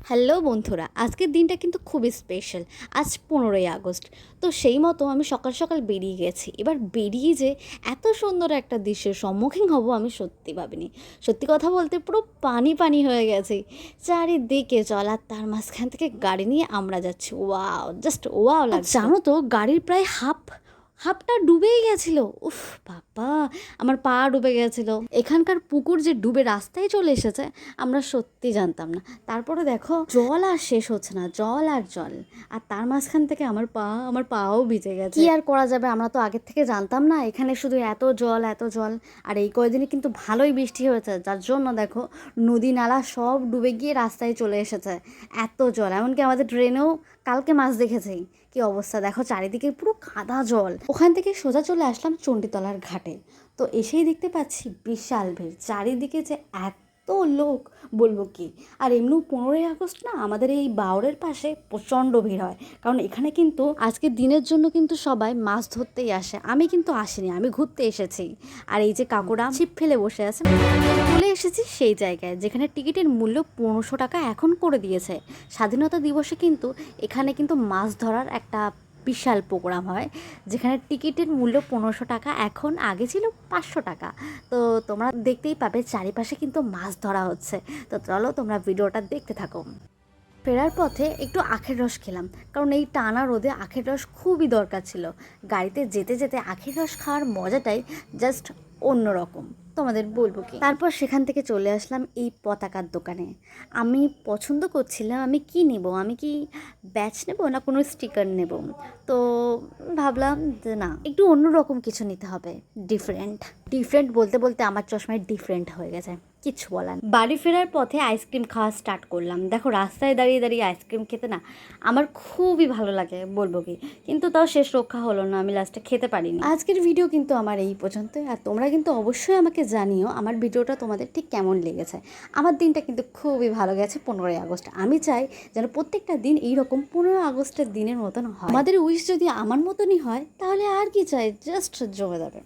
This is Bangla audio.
হ্যালো বন্ধুরা আজকের দিনটা কিন্তু খুবই স্পেশাল আজ পনেরোই আগস্ট তো সেই মতো আমি সকাল সকাল বেরিয়ে গেছি। এবার বেরিয়ে যে এত সুন্দর একটা দৃশ্যের সম্মুখীন হব আমি সত্যি ভাবিনি। সত্যি কথা বলতে পুরো পানি পানি হয়ে গেছে। চারিদিকে জল আর তার মাঝখান থেকে গাড়ি নিয়ে আমরা যাচ্ছি। ওয়াও জাস্ট ওয়াও লাগছে। জানো তো গাড়ির প্রায় হাফ হাফটা ডুবেই গেছিল। উফ, বাবা, আমার পা ডুবে গেছিল। এখানকার পুকুর যে ডুবে রাস্তায় চলে এসেছে, আমরা সত্যি জানতাম না। তারপরে দেখো, জল আর শেষ হচ্ছে না, জল আর জল। আর তার মাঝখান থেকে আমার পা, আমার পাও ভিজে গেছে। কি আর করা যাবে? আমরা তো আগের থেকে জানতাম না, এখানে শুধু এত জল এত জল। আর এই কয়দিনে কিন্তু ভালোই বৃষ্টি হয়েছে। যার জন্য দেখো, নদী, নালা সব ডুবে গিয়ে রাস্তায় চলে এসেছে। এত জল। এমনকি আমাদের ট্রেনেও কালকে মাছ দেখেছি কি অবস্থা? দেখো চারিদিকে পুরো কাদা জল। ওখান থেকে সোজা চলে আসলাম চণ্ডীতলার ঘাটে। তো এসেই দেখতে পাচ্ছি বিশাল ভিড়। চারিদিকে যে এত লোক, বলব কি? আর এমনিও পনেরোই আগস্ট না আমাদের এই বাউরের পাশে প্রচণ্ড ভিড় হয়। কারণ এখানে কিন্তু আজকে দিনের জন্য কিন্তু সবাই মাছ ধরতেই আসে। আমি কিন্তু আসিনি, আমি ঘুরতে এসেছি। আর এই যে কাকুরা ছিপ ফেলে বসে আছে, চলে এসেছি সেই জায়গায়, যেখানে টিকিটের মূল্য পনেরোশো টাকা এখন করে দিয়েছে। স্বাধীনতা দিবসে কিন্তু এখানে কিন্তু মাছ ধরার একটা বিশাল প্রোগ্রাম হয়, যেখানে টিকিটের মূল্য পনেরোশো টাকা, এখন আগে ছিল পাঁচশো টাকা। তো তোমরা দেখতেই পাবে চারিপাশে কিন্তু মাছ ধরা হচ্ছে। তো চলো তোমরা ভিডিওটা দেখতে থাকো। ফেরার পথে একটু আখের রস খেলাম, কারণ এই টানা রোদে আখের রস খুবই দরকার ছিল। গাড়িতে যেতে যেতে আখের রস খাওয়ার মজাটাই জাস্ট অন্যরকম। তোমাদের বলব কি? তারপর সেখান থেকে চলে আসলাম এই পতাকার দোকানে। আমি পছন্দ করছিলাম, আমি কি নেব? আমি কি ব্যাচ নেব না কোনো স্টিকার নেব? তো ভাবলাম যে না, একটু অন্যরকম কিছু নিতে হবে ডিফারেন্ট ডিফারেন্ট বলতে বলতে আমার চশমায় ডিফারেন্ট হয়ে গেছে। কিচ্ছু বলার বাড়ি ফেরার পথে আইসক্রিম খাওয়া স্টার্ট করলাম। দেখো, রাস্তায় দাঁড়িয়ে দাঁড়িয়ে আইসক্রিম খেতে না আমার খুবই ভালো লাগে, বলব কি। কিন্তু তাও শেষ রক্ষা হলো না, আমি লাস্টে খেতে পারিনি। আজকের ভিডিও কিন্তু আমার এই পর্যন্তই। আর তোমরা কিন্তু অবশ্যই আমাকে জানিও আমার ভিডিওটা তোমাদের ঠিক কেমন লেগেছে। আমার দিনটা কিন্তু খুবই ভালো গেছে পনেরোই আগস্ট। আমি চাই যেন প্রত্যেকটা দিন এইরকম পনেরোই আগস্টের দিনের মতন হয়। আমাদের উইশ যদি আমার মতনই হয়, তাহলে আর কি চাই? জাস্ট জমে যাবে